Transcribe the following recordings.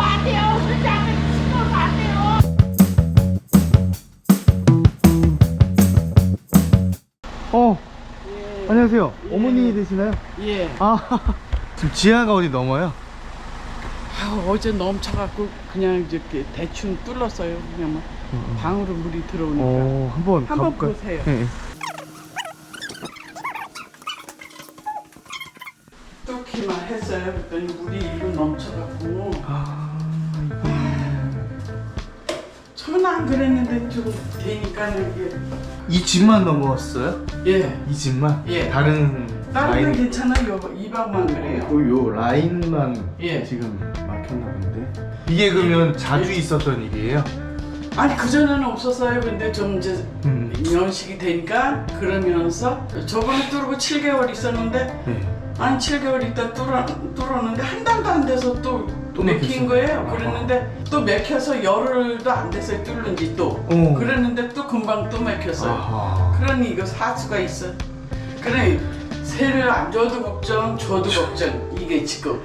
안 돼요. 안 돼요. 어 안녕하세요 어머니 되시나요? 예. 아 지금 지하가 어디 넘어요? 아, 어제 넘쳐갖고 그냥 이렇게 대충 뚫었어요. 그냥 막 방으로 물이 들어오니까. 어 한번 한번 가볼까요? 보세요. 네. 뚫기만 했어요. 그랬더니 물이 일로 넘쳐갖고. 그랬는데 좀 되니까 이게. 이 집만 넘어왔어요? 예. 이 집만? 예. 다른 다른 건 라인 괜찮아요. 이 방만 그래요. 요, 요 라인만 예. 지금 막혔나 본데 이게 그러면 자주 있었던 일이에요? 아니 그 전에는 없었어요. 근데 좀 이제 음. 연식이 되니까 그러면서 저번에 뚫고 7개월 있었는데 네. 아니 7개월 있다 뚫어, 뚫었는데 한 달도 안 돼서 또, 또 맥힌 막혔어? 거예요. 아하. 그랬는데 또 맥혀서 열흘도 안 됐어요. 뚫는 지 또. 어. 그랬는데 또 금방 또 맥혔어요. 아하. 그러니 이거 사수가 있어. 그래 새를 안 줘도 걱정, 줘도 걱정. 이게 지금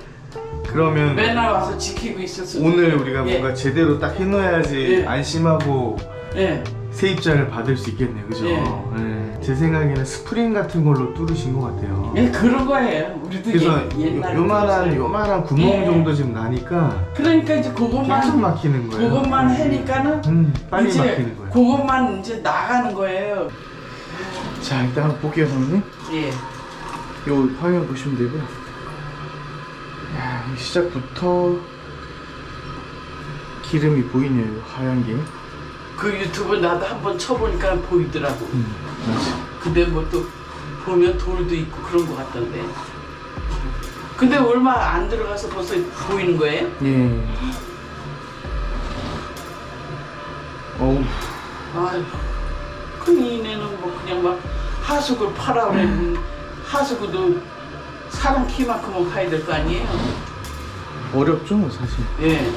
그러면 맨날 와서 지키고 있었어. 오늘 우리가 예. 뭔가 제대로 딱 해놓아야지 예. 안심하고 예. 세입자를 받을 수 있겠네요, 그죠? 예. 네. 제 생각에는 스프링 같은 걸로 뚫으신 것 같아요. 예, 그런 거예요. 우리도 그래서 예, 옛날에 요, 요만한 그랬어요. 요만한 구멍 예. 정도 지금 나니까 그러니까 이제 그것만 막히는 거예요. 그것만 해니까는 음, 빨리 이제 막히는 거예요. 그것만 이제 나가는 거예요. 자, 일단 한번 볼게요, 선생님. 예. 요 화면 보시면 되고요. 야, 이 시작부터 기름이 보이네요, 요 하얀 게. 그 유튜브 나도 한번 쳐보니까 보이더라고. 음. 근데 뭐 또 보면 돌도 있고 그런 거 같던데. 근데 얼마 안 들어가서 벌써 보이는 거예요? 예. 어우, 아휴. 그 이내는 뭐 그냥 막 하수구 파라 그랬는 하수구도 사람 키만큼은 파야 될 거 아니에요? 어렵죠, 사실. 예.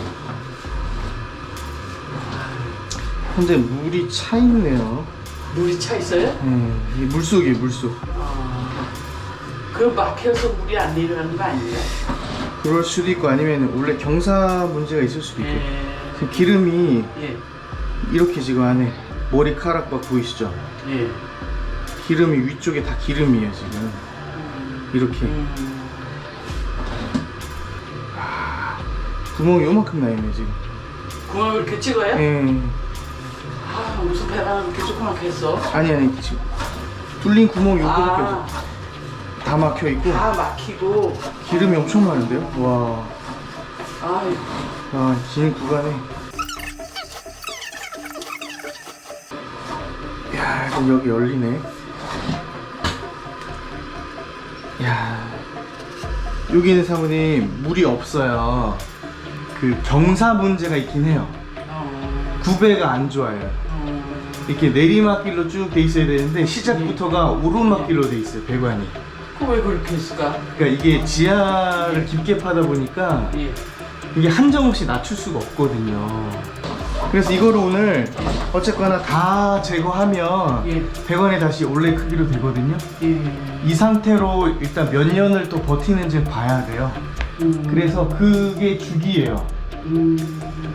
근데 물이 차 있네요. 물이 차 있어요? 예, 이 물속이에요, 물속. 아. 그 막혀서 물이 안 내려가는 거 아니에요? 그럴 수도 있고 아니면 원래 경사 문제가 있을 수도 있고. 예. 지금 기름이 예. 이렇게 지금 안에 머리카락 막 보이시죠? 예. 기름이 위쪽에 다 기름이에요, 지금. 이렇게. 음. 구멍이 요만큼 나 있네, 지금. 구멍을 이렇게 찍어요? 예. 아, 무슨 배가 이렇게 조그맣게 했어? 아니, 아니, 지금. 뚫린 구멍이 요거밖에 아, 없어. 다 막혀 있고. 다 막히고. 기름이 엄청 많은데요? 와. 아이고. 아, 긴 구간에. 야, 그럼 여기 열리네. 야. 여기는 사모님, 물이 없어요. 그 경사 문제가 있긴 해요. 어, 구배가 안 좋아요. 어. 이렇게 내리막길로 쭉 돼 있어야 되는데 시작부터가 오르막길로 돼 있어요, 배관이. 그왜 그렇게 했을까? 그러니까 이게 지하를 깊게 파다 보니까 예. 이게 한정없이 낮출 수가 없거든요. 그래서 이거를 오늘 어쨌거나 다 제거하면 예. 배관이 다시 원래 크기로 되거든요. 예. 이 상태로 일단 몇 년을 또 버티는지 봐야 돼요. 음. 그래서 그게 주기예요. 음.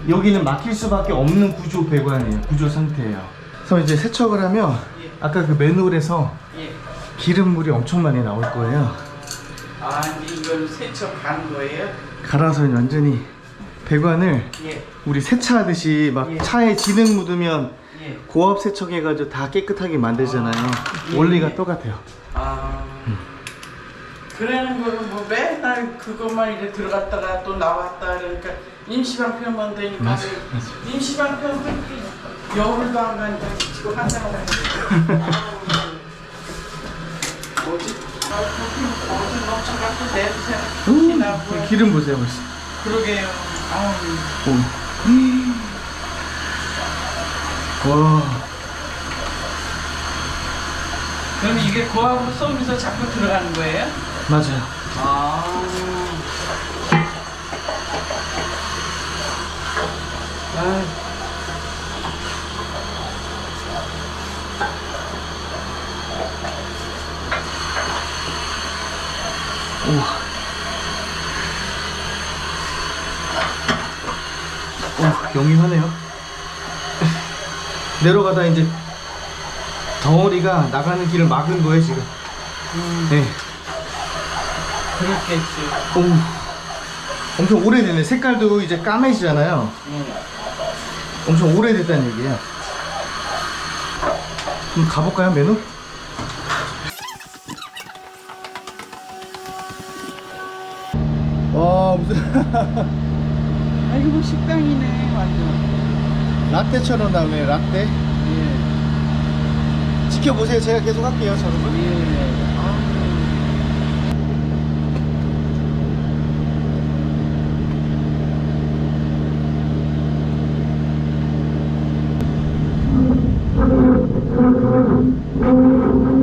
여기는 막힐 수밖에 없는 구조 배관이에요. 구조 상태예요. 그래서 이제 세척을 하면 예. 아까 그 매누얼에서 예. 기름물이 엄청 많이 나올 거예요. 아, 이걸 세척 가는 거예요? 갈아서 완전히 배관을 예. 우리 세차하듯이 막 예. 차에 지능 묻으면 예. 고압 세척해가지고 다 깨끗하게 만들잖아요. 예, 원리가 예. 똑같아요. 아. 그러는 거는 뭐 맨날 그것만 이제 들어갔다가 또 나왔다 그러니까 임시방편만 되니까 맞아, 맞아. 임시방편도 이렇게 열흘도 안 가니까 지금 한장을 뭐지? 아, 어디 넘쳐갖고 냄새 나고 기름 보세요, 벌써. 그러게요. 아우. 오. 와, 그럼 이게 고압으로 쏘면서 자꾸 들어가는 거예요? 맞아요. 아. 아. 우와. 어, 영리하네요. 내려가다 이제 덩어리가 나가는 길을 막은 거예요 지금. 음, 네. 그렇겠지. 오, 엄청 오래됐네. 색깔도 이제 까매지잖아요. 예. 엄청 오래됐다는 얘기예요. 그럼 가볼까요 메뉴? 와 무슨 아 이거 뭐 식당이네 완전. 라떼처럼 나오네 라떼. 예. 지켜보세요. 제가 계속 할게요, 여러분. 예.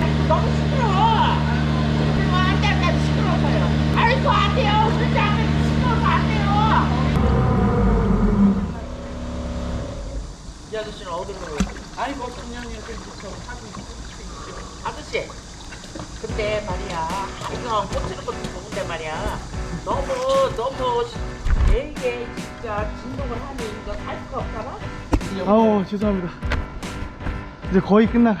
아, 너무 시끄러워. 그리고 안 돼, 안 돼, 시끄러워서요. 아이고, 안 돼요. 그렇지 않으면 시끄러워서 안 돼요. 이 아이고 그냥 여기 저 하고 아저씨 근데 말이야 이거 꽂히는 것도 좋은데 말이야 너무 너무 되게 진짜 진동을 하니 이거 살 수가 없잖아 아우 죄송합니다. 이제 거의 끝나가.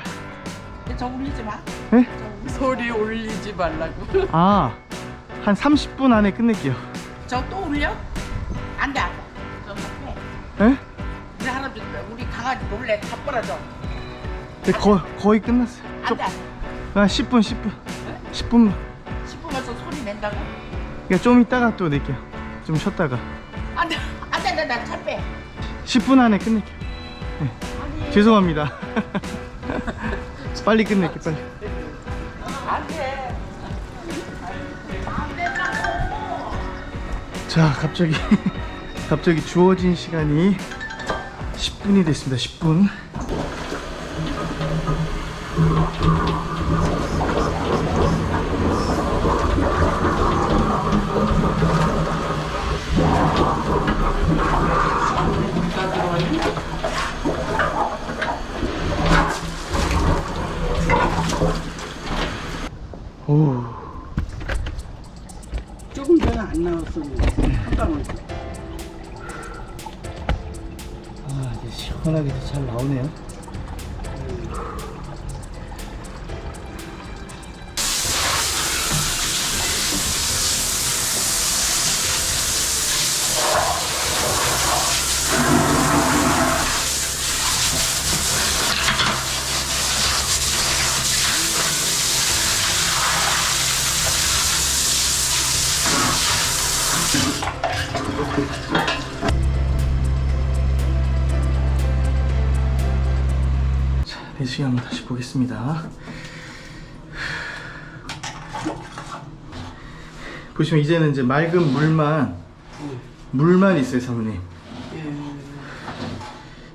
저 올리지 마. 네? 소리 올리지 말라고. 아, 한 30분 안에 끝낼게요. 저또 올려? 안 돼. 저 해. 네? 강아지 놀래 다 빨아줘. 네, 거, 거의 끝났어요. 안 좀, 돼. 한 10분, 10분. 10분만. 10분에서 소리 낸다고? 그러니까 좀 이따가 또 낼게요. 좀 쉬었다가. 안 돼. 안 돼. 나차 빼. 10분 안에 끝낼게요. 아니. 죄송합니다. 빨리 끝낼게, 빨리. 안 돼. 자, 갑자기, 갑자기 주어진 시간이 10분이 됐습니다. 10분. 오. 조금 전에 안 나왔어. 한 방울. 시원하게 잘 나오네요. 내시경 한번 다시 보겠습니다. 보시면 이제는 이제 맑은 물만 물만 있어요, 사모님. 예.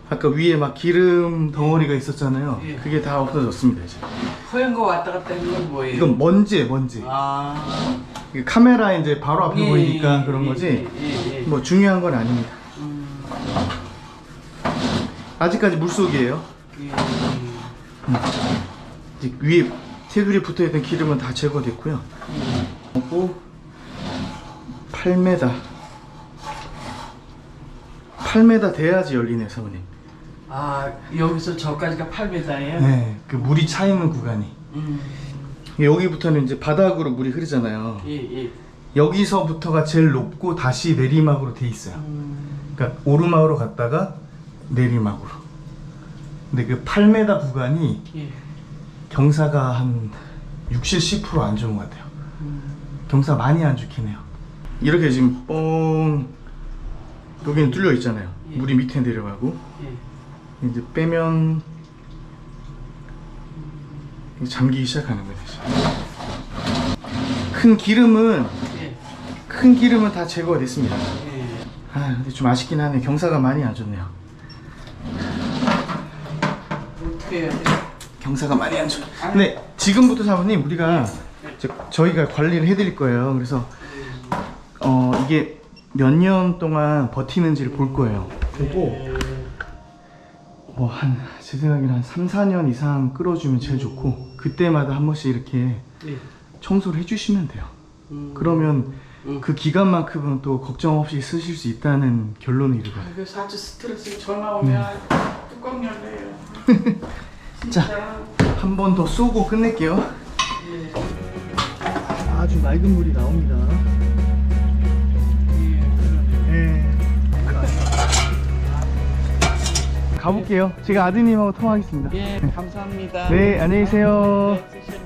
아까 위에 막 기름 덩어리가 있었잖아요. 예. 그게 다 없어졌습니다, 이제. 허연 거 왔다 갔다 하는 건 뭐예요? 이건 먼지예요, 먼지. 아. 이게 카메라에 이제 바로 앞에 예, 보이니까 예, 그런 예, 거지. 예, 예, 예. 뭐 중요한 건 아닙니다. 음, 아직까지 물 속이에요. 예. 이제 위에 테두리에 붙어있던 기름은 다 제거됐고요. 그리고 8m 8m 돼야지 열리네요 사모님. 아 여기서 저까지가 8m예요? 네, 그 물이 차 있는 구간이. 음, 여기부터는 이제 바닥으로 물이 흐르잖아요. 예, 예. 여기서부터가 제일 높고 다시 내리막으로 돼 있어요. 음, 그러니까 오르막으로 갔다가 내리막으로 근데 그 8m 구간이 예. 경사가 한 60, 10%안 좋은 것 같아요 음, 경사 많이 안 좋긴 해요. 이렇게 지금 뻥 여기는 뚫려 있잖아요. 예. 물이 밑에 내려가고 예. 이제 빼면 잠기기 시작하는 거예요. 큰 기름은 예. 큰 기름은 다 제거가 됐습니다. 예. 아 근데 좀 아쉽긴 하네. 경사가 많이 안 좋네요. 경사가 많이 안 좋아. 근데 지금부터 사모님 우리가 저, 저희가 관리를 해드릴 거예요. 그래서 어 이게 몇 년 동안 버티는지를 볼 거예요. 보고 뭐한제 생각에는 한 3, 4년 이상 끌어주면 제일 좋고 그때마다 한 번씩 이렇게 예. 청소를 해주시면 돼요. 음. 그러면 음. 그 기간만큼은 또 걱정 없이 쓰실 수 있다는 결론에 이르거든요. 아, 이거 아주 스트레스 전화 오면 뚜껑 열래요. 자, 한번 더 쏘고 끝낼게요. 예. 아주 맑은 물이 나옵니다. 예. 네. 가볼게요. 제가 아드님하고 통화하겠습니다. 예. 감사합니다. 네, 안녕히 계세요. 네, 쓰셨네.